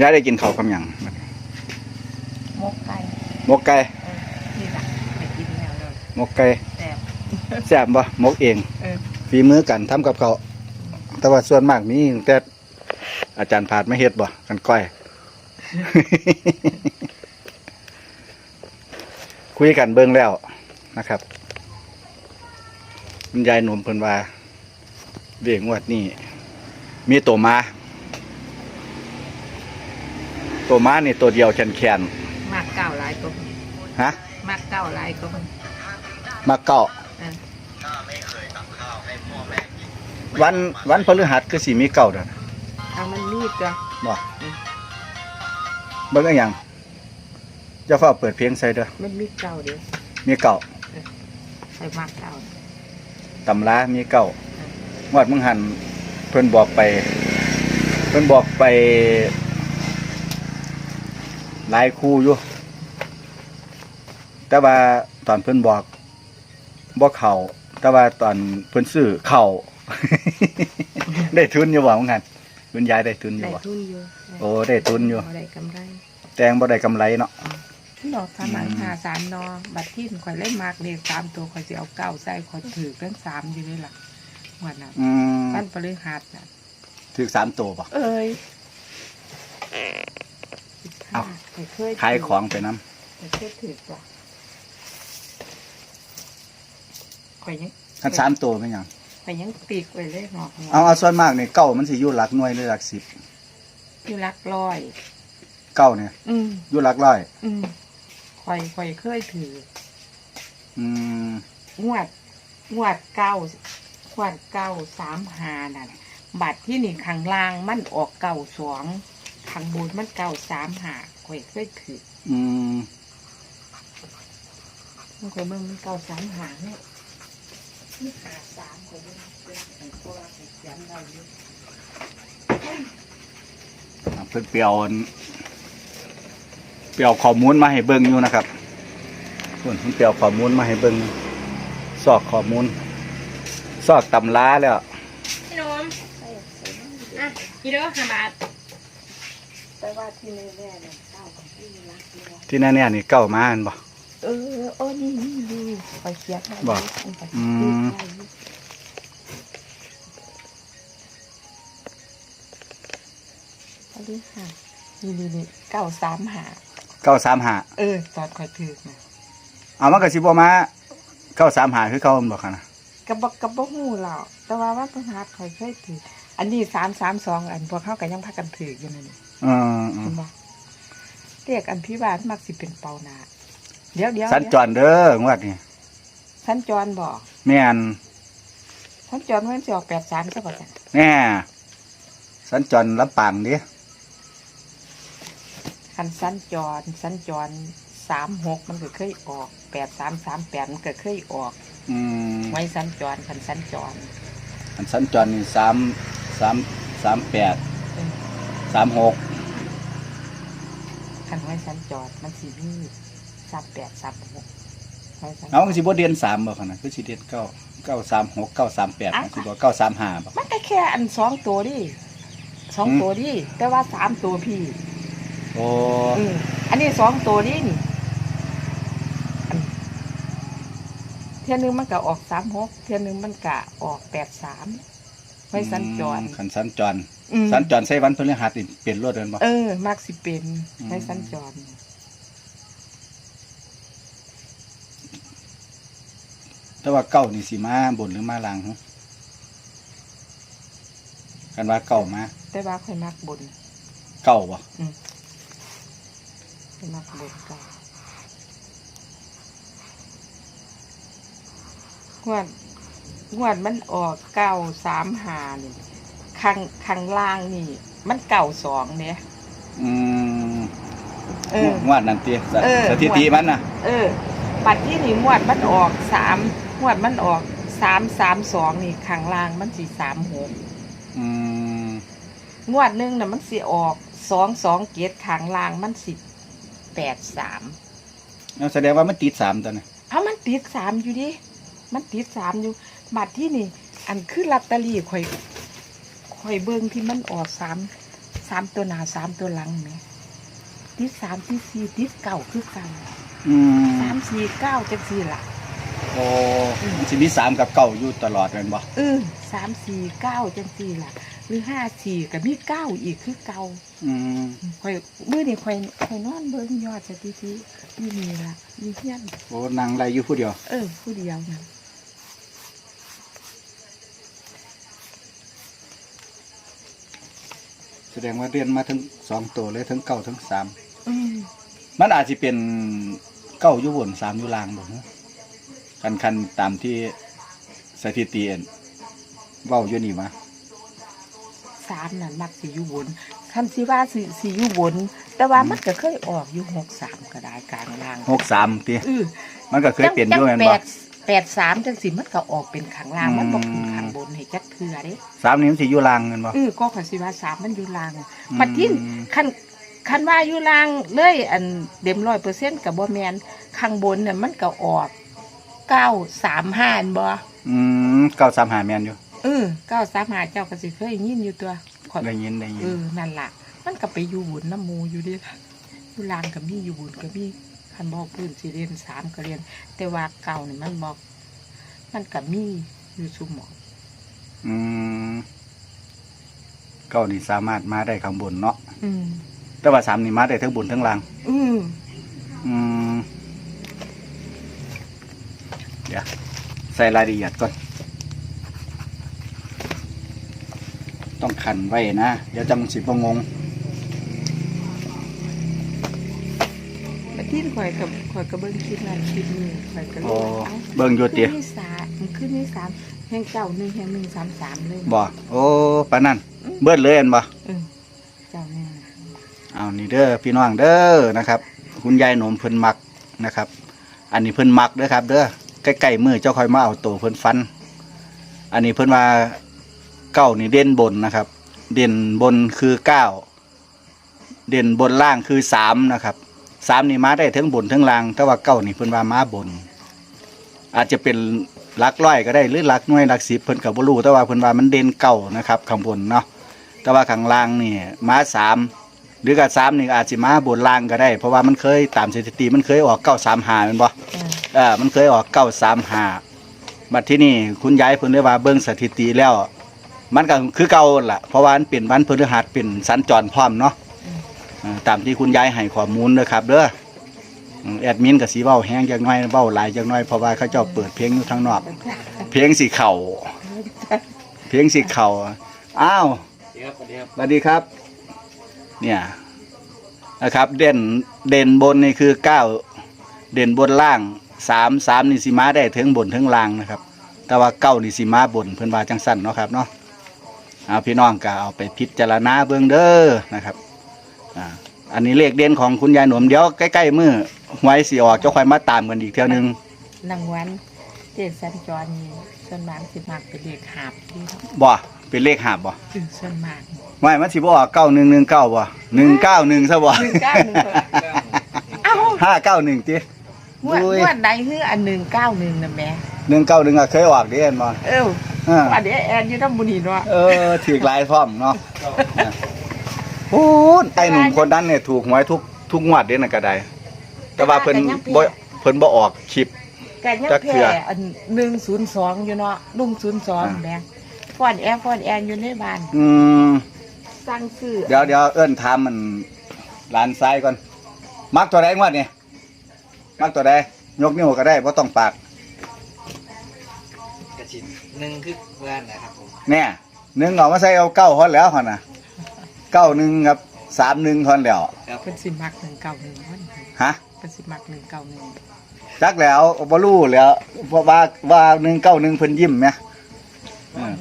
ยายได้กินข้าวกับหยังมกไก่หมกไก่เออนี่ละไปกินแล้วเลยหมกไก่แต่แซ่บบ่หมกเองเออ ฝีมือกันทำกับเขาวแต่ว่าส่วนมากมีตั้งแต่อาจารย์ผาดไม่เฮ็ดบ่กันก้อย คุยกันเบิ่งแล้วนะครับคุณยายหนุ่มเพิ่นว่าเรียกงวดนี้มีตัวมา ตัวม้านี่ตัวเดียวแขนมากเก้าหลายก็ๆฮะมากเก้าหลายก็มาเก้าเออวันวันพฤหัสคือสิมีเก้าเด้อเอามันมีดจ้ะบ่เบิ่งอีหยังเจะฟ้าเปิดเพลงใส่เด้อมันมีเก้าเดียวมีเก้าใส่มากเก้าตำรามีเก้างวดมึงหันเพิ่นบอกไป เพิ่นบอกไป หลายคู่อยู่ แต่ว่าตอนเพิ่นบอกบอกเขาแต่ว่าตอนเพิ่นซื้อเข่า ได้ทุนอยู่บ่มึงหันคุณยายได้ทุนอยู่ได้บ่ ทุนอยู่โอ้ได้ทุนอยู่ บ่ได้กำไรแตงบ่ได้กำไรเนาะดอกสมังหาสามนอบัตรที่ข่อยเล่นมากเลขสามตัวข่อยจะเอาเก้าใส่ข่อยถือทั้งสามอยู่เลยล่ะวันนั้นอืมบ้านปริหัดน่ะถึกสามตัวบ่ เอ้ย เอ้า ข่อยเคยขายของไปน้ข่อยเคยถือจ้ะข่อยยังำคันสามตัวเป็นหยังข่อยยังตีกไว้เลยเนาะเอาเอาส่วนมากนี่เก้ามันสิอยู่หลักหน่วยหรือหลักสิบอยู่รักร้อย เก้าเนี่ยอืมอยู่หลักร้อย อืมข่อยข่อยเคยถือ อืมงวดงวดเก้างวดเก้าสามหานั่นบัตรที่นี่ข้างล่างมันออกเก้าสอง ข้างบนมันเก้าสามหาข่อยเคยถืออืมมันข่อยเบิ่งมันเก้าสามหาเนี่ยนี่หาสามข่อยเบิ่งเป็นไอ้ตัวไอ้เขียนได้อยู่เพิ่นเปียวอันเปียวข้อมูลมาให้เบิ่งอยู่นะครับเพิ่นเพิ่นเปียวข้อมูลมาให้เบิ่งซอกข้อมูลซอกตำราแล้ว พี่นมอะกี่เด้อห้าบาท แต่ว่าที่แน่ๆเนี่ยเก้าของพี่รักเนาะที่แน่ๆนี่เก้ามาอันบ่ เออโอ้นี่นี่ดูข่อยเขียนได้บอกอยู่ข่อยอืเขียนมได้อยู่อันนี้ค่ะนี่นี่นี่เก้าสามหาเก้าสามหาเออตอนข่อยถือนะเอามันก็สิบ่มาเก้าสามหาคือเก้ามันบ่คะนะกระบอกกระบอกหูเราแต่ว่าว่าปัญหาข่อยเคยถืออันนี้สามสามสองอันพวกเขาก็ยังพากันถืออยู่นั่นนี่ เออเอเห็อนบ่เรียกอันพิบาลมักสิเป็นเปาหนาเดี๋ยวเดี๋ยวสัญจรเด้องวดนี้สัญจรบอกแม่นสัญจรมันจะออกแปดสามใช่ป่ะจ๊ะแน่สัญจรลำปางดิคันสัญจรสัญจรสามหกมันก็เคยออกแปดสามสามแปดมันก็เคยออกอืมไว้สัญจรคันสัญจรอันสัญจรนี่สามสามสามแปดเออสามหก คันไว้สัญจรมันสีมีสามแปดสามหกไว้สัญจเอารสิบ่เดือนสามบ่คะนะคือสิเดือนเก้าเก้าสามหกเก้าสามแปดสิบ่เก้าสามห้าบ่มันก็แค่อันสองตัวดิสองอืมตัวดิแต่ว่าสามตัวพี่โอ้เอออันนี้สองตัวดินี่อันเที่ยหนึงมันก็ออกสามหกเที่ยหนึงมันก็ออกแปดสามไว้สัญจรอืมคันสัญจร อืมสัญจรใช้วันพฤหัสนี่เปลี่ยนรถเดินบ่ เออมากสิเป็นอืม ให้สัญจรแต่ว่าเก้านี่สิมาบนหรือมาล่างหึกันว่าเก้ามาแต่ว่าค่อยมักบนเก้าบ่ค่อยมักบนกันงวดงวดมันออกเก้าสามหานี่ ข้างข้างล่างนี่ มันเก่าสองเนี่ยอืมเออ งวดนั่นติสเออ สถิติมันน่ะ เออบัตรที่นี่งวดมันออกสามงวดมันออกสามสามสองนี่ข้างล่างมันสี่สามหกอืมงวดหนึ่งน่ะมันสิออกสองสองเกียรข้างล่างมันสิแปดสามเอาแสดงว่ามันติดสามตัวน่ะเอามันติดสามอยู่ดิมันติดสามอยู่บัตรที่นี่ อันคือลอตเตอรี่ข่อย ข่อยเบิ้งที่มันออกสามสามตัวหน้าสามตัวหลังแหมติดสามติดสี่ติดเก้าคือเกันอืมสามสี่เก้าจังสี่ล่ะโอ้มันสิมีสามกับเก้าอยู่ตลอดแม่นบ่เออสามสี่เก้าจังสี่ล่ะหรือห้าสี่กับมีเก้าอีกคือเก่าอืมข่อยมื้อนี้ข่อยข่อยนอนเบิ่งยอดสถิตินี่นี่ล่ะมีเฮียนโอ้นางไรอยู่ผู้เดียว เออผู้เดียวนะ แสดงว่าเรียนมาทั้งสองตัวเลยทั้งเก้าทั้งสามอืมมันอาจจะเป็นเก้าอยู่บนสามอยู่ล่างบ่ฮะคันคันตามที่สถิติเอ็นเว้าอยู่นี่มาสามนั่นมักสิอยู่บนคันสิว่าสิสิอยู่บน แต่ว่ามันก็เคยออกอยู่หกสามก็ได้กลางล่างหกสามตีเออมันก็เคยเปลี่ยนอยู่แม่นแปบ่ด แปดสามจังสิมันก็ออกเป็นข้างล่างอืมมันบอกเป็นข้างบนให้จักเทือเด้สามนี่มันสิอยู่ล่างแม่นบ่เออก็ขอยสิว่าสามมันอยู่ล่างอืมปัดทินคันคันว่าอยู่ล่างเลยอันเต็มร้อยเปอร์เซ็นต์กับบ่แมนข้างบนเนี่ยมันก็ออกเก้าสามห้าอันบ่อืมเก้าสามหาแม่นอยู่เออเก้าสามห้าเจ้าก็สิเคยยินอยู่ตัวข้อยได้ยินได้ยิเอนอนั่นล่ะ มันก็ไปอยู่บุญน้ำหมูอยู่เดิอยู่ล่างก็มีอยู่บุญก็มี คันบอกพื้นสิเรียนสามก็เรียน แต่ว่าเก่านี่มันบอกมันก็มีอยู่ซุหมองอืมเก้านี่สามารถมาได้ข้างบนเนาะอืมแต่ว่าสามนี่มาได้ทั้งบนทั้งล่าง อืมอืมเดี๋ยวใส่รายละเอียดก่อน ต้องขันไว้นะ เดี๋ยวจังสิบงง แต่ ที่ข่อยกับข่อยกับเบิ้งคลิปนั้นคลิปนี้ข่อยก็เลโอ้ยว่าเอ้าเบิ่งอยู่ขึ้เตียนนี่สามขึ้นนี่สามแห่งเจ้าหนึ่งแห่งหนึ่งสามสามเลยบ่โอ้ปานนั่นเบิดเลยอันบ่เออเจ้าเนี่ยนะเอานี่เด้อพี่น้องเด้อนะครับ คุณยายหนมเพิ่นมักนะครับ อันนี้เพิ่นมักเด้อครับ เด้อใกล้ๆมือเจ้าคอยมาเอาโตวเพิ่นฟัน อันนี้เพิ่นว่าเก้านี่เด่นบนนะครับ เด่นบนคือเก้าเด่นบนล่างคือสามนะครับ สามนี่มาได้ทั้งบนทั้งล่าง แต่ว่าเก้านี่เพิ่นว่ามาบน อาจจะเป็นหลักร้อยก็ได้หรือหลักหน่วยหลักสิบเพิ่นกับบ่รู้แต่ว่าเพิ่นว่ามันเด่นเก้านะครับข้างบนเนาะแต่ว่าข้างล่างนี่มาสามหรือกับสามนี่อาจสิมาบนล่างก็ได้ เพราะว่ามันเคยตามสถิติมันเคยออกเก้าสามหาเป็นบ่เออเออมันเคยออกเก้าสามหาบัดที่นี่คุณยายเพิ่นเลยว่าเบิ่งสถิติแล้ว มันก็คือเก่าล่ะเพราะว่ามันเป็นวันพฤหัสเป็นสัญจรพร้อมเนาะเออ ตามที่คุณยายให้ข้อมูลเด้อครับเด้อแอดมินก็สิเว้าแฮงจักน่อยเว้าหลายจักน่อยเพราะว่าเขาเจ้าเปิดเพลงอยู่ทางนอก เพลงสิเข้าเพลงสิเข้าอ้าวสวัสดีครับ เนี่ยนะครับ เด่นเด่นบนนี่คือเก้าเด่นบนล่างสามสามนี่สิมาได้ถึงบนถึงล่างนะครับ แต่ว่าเก้านี่สิมาบนเพิ่อนว่าจังสั้นเนาะครับเนาะเอาพี่น้องก็เอาไปพิจารณาเบื้องเด้อนะครับ อ่าอันนี้เลขเด่นของคุณยายหนวมเดี๋ยวใกล้ๆมือหวยสีออกเจ้าค่อยมาตามกันอีกเท่านึงนางวันเจสันจรนี่ส่วนมากสิมากเป็นเด็กหาบดีเนาะบ่เป็นเลขหาบบ่อือส่วนมากไม่มันสิบ่ออกเก้าหนึ่งหนึ่งเก้าบ่หนึ่งเก้าหนึ่งซะบ่หนึ่งเก้าหนึ่งเอ้าห้าเก้าหนึ่งจีงวดงวดใดคืออันหนึ่งเก้าหนึ่งนะแม่หนึ่งเก้าหนึ่งอะเคยออกเด้เห็นบ่เอออ่าว่าเดี๋ยวแอนอยู่น้ำบุญหินวะเออถือลายพร้อมเนาะ โอ้ยไอ้หนุ่มคนนั้นเนี่ยถูกหวยทุกทุกงวดเด้น่ะก็ได้แต่ว่าเพิ่นบ่เพิ่นบ่ออกคลิปแกยังจักเทื่แพ้ออันหนึ่งศูนย์สองอยู่เนาะลุงศูนย์สองอ่าแม่ฟอนแอร์ฟอนแอนอยู่ในบ้านอืมสั่งซื้อเดี๋ยวเดี๋ยวเอิ้นถามมันหลานซ้ายก่อน มักตัวใดงวดนี่มักตัวใดยกนิ้วก็ได้บ่ต้องปากกระชินหนึ่งคือเพื่อนนะครับผมเนี่ยหนึ่งเอามาใส่เอาเก้าฮอนแล้วฮอนน่ะ เก้าหนึ่งครับสามหนึ่งฮอนแล้วครับเป็นสิมักหนึ่งเก้าหนึ่งวันฮะเป็นสิมักหนึ่งเก้าหนึ่งจักแล้วบ่รู้แล้วเพราะว่าว่าหนึ่งเก้าหนึ่งเพิ่นยิ้มไหมเออ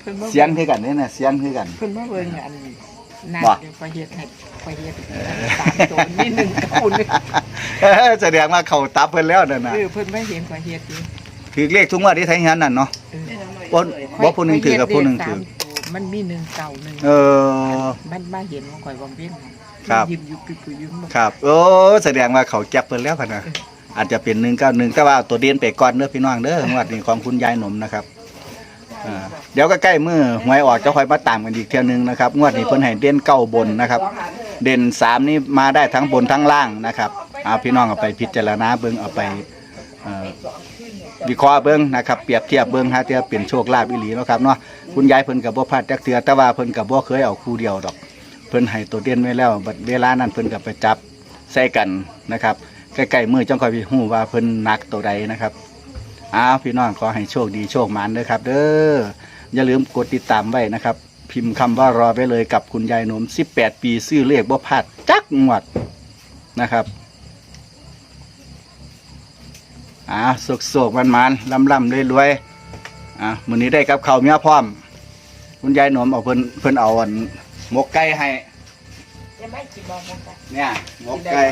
เพิ่นมาเสียงคือกันนี่นะเสียงคือกันเพิ่นมาเบิ่งอันนั่นบ่เดี๋ยวพอเฮ็ดให้พอเฮ็ดสามตัวนี่หนึ่งเก้าหนึ่งแสดงว่าเขาตับเพิ่นแล้วนั่นน่ะเออเพิ่นไม่เห็นพอเฮ็ดอยู่ถือเลขทุกงวดที่ไทยงานนั่นเนาะเออบ่บ่ผู้หนึงถือกับผู้หนึงถือ ข้ยเฮ็ดเลขสามตัวมันมีหนึ่งเก้าหนึ่งเออ มันมาเห็นว่าข่อยบ่เว้นครับ ยิ้มอยู่ปิ๊บๆอยู่มันครับ โอ้แสดงว่าเขาแก็บเพิ่นแล้วกันนะอาจจะเป็น191แต่ว่าเอาตัวเด่นไปก่อนเด้อพี่น้องเด้องวดนี้ของคุณยายหนมนะครับอ่าเดี๋ยวก็ใกล้มือหวยออกจะคอยมาตามกันอีกเที่ยวหนึงนะครับงวดนี้เพิ่นให้เด่นเก้าบนนะครับ เด่นสามนี่มาได้ทั้งบนทั้งล่างนะครับเอาพี่น้องเอาไปพิจารณาเบิ่งเอาไป เอ่อวิเคราะห์เบิ่งนะครับเปรียบเทียบเบิ่งฮะเทียบเป็นโชคลาภอีหลีเนาะครับเนาะคุณยายเพิ่นกับบ่พลาดจักเทื่อแต่ว่าเพิ่นกับบ่เคยเอาคู่เดียวดอก เพิ่นให้ตัวเด่นไว้แล้วบัดเวลานั้นเพิ่นก็ไปจับใส่กันนะครับใกล้ๆมือจังคอยไปฮู้ว่าเพิ่นหนักตัวใดนะครับอ้าวพี่น้องขอให้โชคดีโชคหมานเด้อครับ เด้ออย่าลืมกดติดตามไว้นะครับ พิมพ์คำว่ารอไปเลยกับคุณยายหนม 18 ปี ซื้อเลขบ่พลาดจักงวดนะครับ อ่าสุกโศกมันมันลำลำรวยรวยๆอ่ามื้อนี้ได้กับข้าวเมียพร้อม คุณยายหนมเอาเพิ่นเพิ่นเอาอันหมกไก่ให้จะไม่กินบ่หมกไก่เนี่ยหมกไก่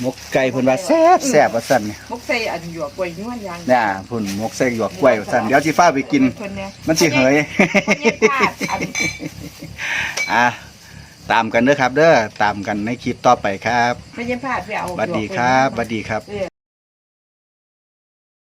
หมกไก่เพิ่นว่าแซ่บแซ่บว่าซั่นเนี่ยหมกใส่อันหยวกกล้วยนวลยางเนี่ยเพิ่นหมกใส่หยวกกล้วยว่าซั่นเดี๋ยวสิฟ้าไปกินเพิ่นเนี่ยมันสิเหยเพิ่นเนี่ยพลาดอันอะตามกันเด้อครับ เด้อตามกันในคลิปต่อไปครับไม่ใช่พลาดไปเอาบัดดีครับบัดดีครับเออ